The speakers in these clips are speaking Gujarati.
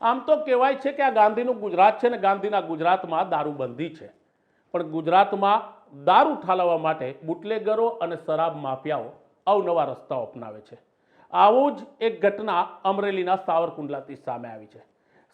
આમ તો કહેવાય છે કે આ ગાંધીનું ગુજરાત છે ને ગાંધીના ગુજરાતમાં દારૂબંધી છે. પણ ગુજરાતમાં દારૂ ઠાલવવા માટે બુટલેગરો અને શરાબ માફિયાઓ અવનવા રસ્તાઓ અપનાવે છે. આવું જ એક ઘટના અમરેલીના સાવરકુંડલાથી સામે આવી છે.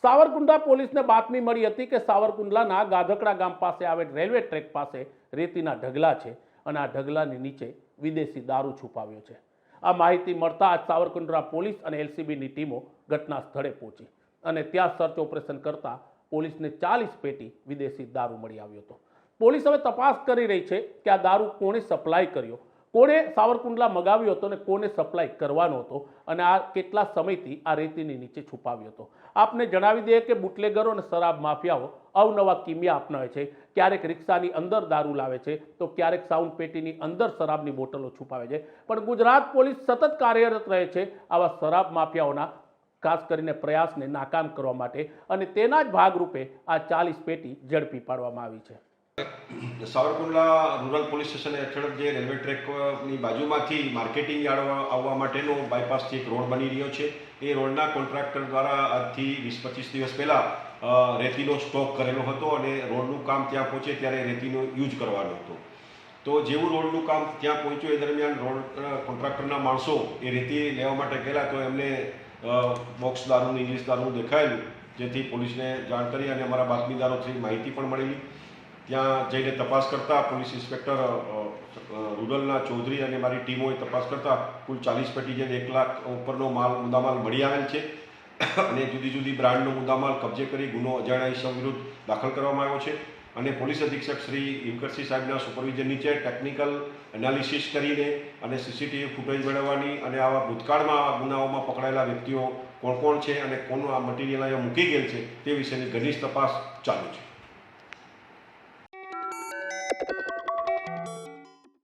સાવરકુંડલા પોલીસને બાતમી મળી હતી કે સાવરકુંડલાના ગાધકડા ગામ પાસે આવેલ રેલવે ટ્રેક પાસે રેતીના ઢગલા છે અને આ ઢગલાની નીચે વિદેશી દારૂ છુપાવ્યો છે. આ માહિતી મળતા જ સાવરકુંડલા પોલીસ અને એલસીબીની ટીમો ઘટના સ્થળે પહોંચી. અને ત્યાં સર્ચ ઓપરેશન કરતા પોલીસને ચાલીસ પેટી વિદેશી દારૂ મળી આવ્યો હતો. પોલીસ હવે તપાસ કરી રહી છે કે આ દારૂ કોણે સપ્લાય કર્યો? કોણે સાવરકુંડલા મગાવ્યો હતો અને કોને સપ્લાય કરવાનો હતો? અને આ કેટલા સમયથી આ રેતીની નીચે છુપાવ્યો હતો? આપને જણાવી દઈએ કે બુટલેગરો અને શરાબ માફિયાઓ અવનવા કિમિયા અપનાવે છે. ક્યારેક રિક્ષાની અંદર દારૂ લાવે છે, તો ક્યારેક સાઉન્ડ પેટીની અંદર શરાબની બોટલો છુપાવે છે. પણ ગુજરાત પોલીસ સતત કાર્યરત રહે છે આવા શરાબ માફિયાઓના ખાસ કરીને પ્રયાસને નાકામ કરવા માટે અને તેના જ ભાગરૂપે આ ચાલીસ પેટી ઝડપી પાડવામાં આવી છે. સાવરકુંડલા રૂરલ પોલીસ સ્ટેશન હેઠળ જે રેલવે ટ્રેકની બાજુમાંથી માર્કેટિંગ યાર્ડ આવવા માટેનો બાયપાસથી એક રોડ બની રહ્યો છે. એ રોડના કોન્ટ્રાક્ટર દ્વારા આજથી વીસ પચીસ દિવસ પહેલાં રેતીનો સ્ટોક કરેલો હતો અને રોડનું કામ ત્યાં પહોંચે ત્યારે રેતીનો યુઝ કરવાનો હતો. તો જેવું રોડનું કામ ત્યાં પહોંચ્યું એ દરમિયાન રોડ કોન્ટ્રાક્ટરના માણસો એ રેતી લેવા માટે ગયેલા તો એમને બોક્સ દારૂનું ઇંગ્લિશ દારૂનું દેખાયેલું. જેથી પોલીસને જાણ કરી અને અમારા બાતમીદારોથી માહિતી પણ મળેલી. ત્યાં જઈને તપાસ કરતા પોલીસ ઇન્સ્પેક્ટર રૂરલના ચૌધરી અને મારી ટીમોએ તપાસ કરતા કુલ ચાલીસ પેટી જેને એક લાખ ઉપરનો માલ, મુદ્દામાલ મળી આવેલ છે. અને જુદી જુદી બ્રાન્ડનો મુદ્દામાલ કબજે કરી ગુનો અજાણ્યા ઇસમ વિરુદ્ધ દાખલ કરવામાં આવ્યો છે. અને પોલીસ અધિક્ષક શ્રી ઇમકરસિંહ સાહેબના સુપરવિઝન નીચે ટેકનિકલ એનાલિસિસ કરીને અને સીસીટીવી ફૂટેજ મેળવવાની અને આવા ભૂતકાળમાં આવા ગુનાઓમાં પકડાયેલા વ્યક્તિઓ કોણ કોણ છે અને કોનું આ મટીરિયલ અહીંયા મૂકી ગયેલ છે તે વિશેની ઘનિષ્ઠ તપાસ ચાલુ છે.